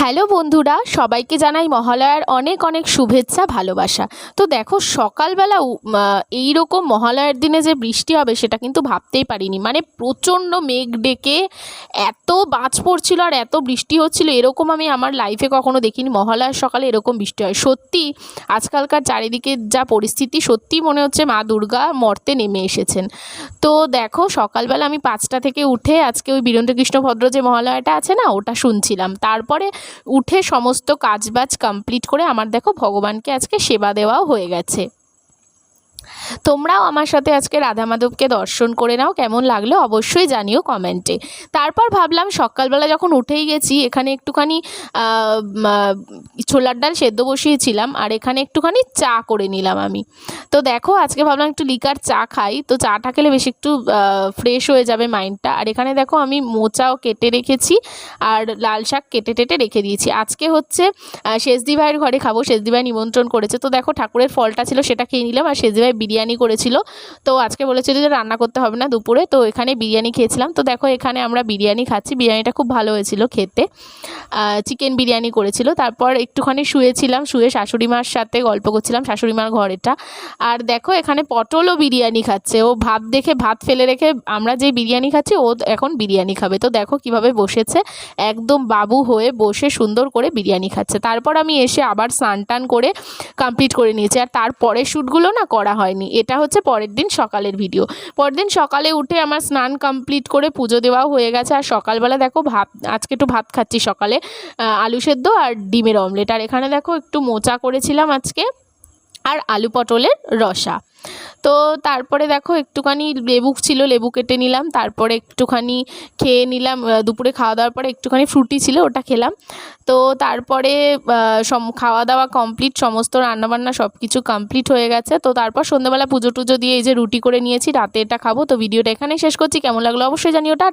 Hello বন্ধুরা, সবাইকে জানাই মহালয়ার অনেক অনেক শুভেচ্ছা, ভালোবাসা। তো দেখো, সকালবেলা এই রকম মহালয়ার দিনে যে বৃষ্টি হবে সেটা কিন্তু ভাবতেই পারিনি। মানে প্রচণ্ড মেঘ ডেকে এত বাজ পড়ছিল আর এত বৃষ্টি হচ্ছিল, এরকম আমি আমার লাইফে কখনো দেখিনি। মহালয়ার সকালে এরকম বৃষ্টি হয়। সত্যি, আজকালকার চারিদিকে যা পরিস্থিতি সত্যি মনে হচ্ছে মা দুর্গা মর্তে নেমে এসেছেন। তো দেখো, সকালবেলা আমি পাঁচটা থেকে উঠে আজকে ওই বীরেন্দ্রকৃষ্ণ ভদ্র যে মহালয়াটা আছে না, ওটা শুনছিলাম। তারপরে উঠে সমস্ত কাজবাজ কমপ্লিট করে আমার দেখো ভগবানকে আজকে সেবা দেওয়াও হয়ে গেছে। তোমরাও আমার সাথে আজকে রাধা মাধবকে দর্শন করে নাও, কেমন লাগল অবশ্যই জানিও কমেন্টে। তারপর ভাবলাম সকালবেলা যখন উঠেই গেছি, এখানে একটুখানি ছোলার ডাল সেদ্ধ বসিয়েছিলাম আর এখানে একটুখানি চা করে নিলাম আমি। তো দেখো, আজকে ভাবলাম একটু লিকার চা খাই, তো চাটা খেলে বেশি একটু ফ্রেশ হয়ে যাবে মাইন্ডটা আর এখানে দেখো আমি মোচাও কেটে রেখেছি আর লাল শাক কেটে টেটে রেখে দিয়েছি। আজকে হচ্ছে শেষদি ভাইয়ের ঘরে খাব শেষদি ভাই নিমন্ত্রণ করেছে। তো দেখো ঠাকুরের ফলটা ছিল সেটা খেয়ে নিলাম আর শেষদি ভাই বিরিয়ানি করেছিল। তো আজকে বলেছিল যে রান্না করতে হবে না দুপুরে। তো এখানে বিরিয়ানি খেয়েছিলাম। তো দেখো এখানে আমরা বিরিয়ানি খাচ্ছি। বিরিয়ানিটা খুব ভালো হয়েছিল খেতে। চিকেন বিরিয়ানি করেছিল। তারপর একটুখানি শুয়েছিলাম, শুয়ে শাশুড়ি মার সাথে গল্প করছিলাম, শাশুড়ি মার ঘরেটা আর দেখো, এখানে পটলও বিরিয়ানি খাচ্ছে। ও ভাত দেখে, ভাত ফেলে রেখে আমরা যে বিরিয়ানি খাচ্ছি, ও এখন বিরিয়ানি খাবে। তো দেখো কীভাবে বসেছে। একদম বাবু হয়ে বসে সুন্দর করে বিরিয়ানি খাচ্ছে। তারপর আমি এসে আবার স্নান টান করে কমপ্লিট করে নিয়েছি। আর তারপরে শ্যুটগুলো না করা হয়নি। এটা হচ্ছে পরের দিন সকালের ভিডিও পরের দিন সকালে উঠে আমার স্নান কমপ্লিট করে পুজো দেওয়াও হয়ে গেছে। আর সকালবেলা দেখো, ভাত, আজকে একটু ভাত খাচ্ছি সকালে। আলু সেদ্ধ আর ডিমের অমলেট। আর এখানে দেখো একটু মোচা করেছিলাম আজকে, আর আলু পটলের রসা। তো তারপরে দেখো একটুখানি লেবু ছিল, লেবু কেটে নিলাম, তারপরে একটুখানি খেয়ে নিলাম দুপুরে খাওয়া দাওয়ার পরে একটুখানি ফ্রুটি ছিল, ওটা খেলাম। তো তারপরে সম, খাওয়া দাওয়া কমপ্লিট, সমস্ত রান্নাবান্না সব কিছু কমপ্লিট হয়ে গেছে। তো তারপর সন্ধ্যেবেলা পুজো টুজো দিয়ে এই যে রুটি করে নিয়েছি, রাতে এটা খাব। তো ভিডিওটা এখানেই শেষ করছি। কেমন লাগল অবশ্যই জানিও। টাটা।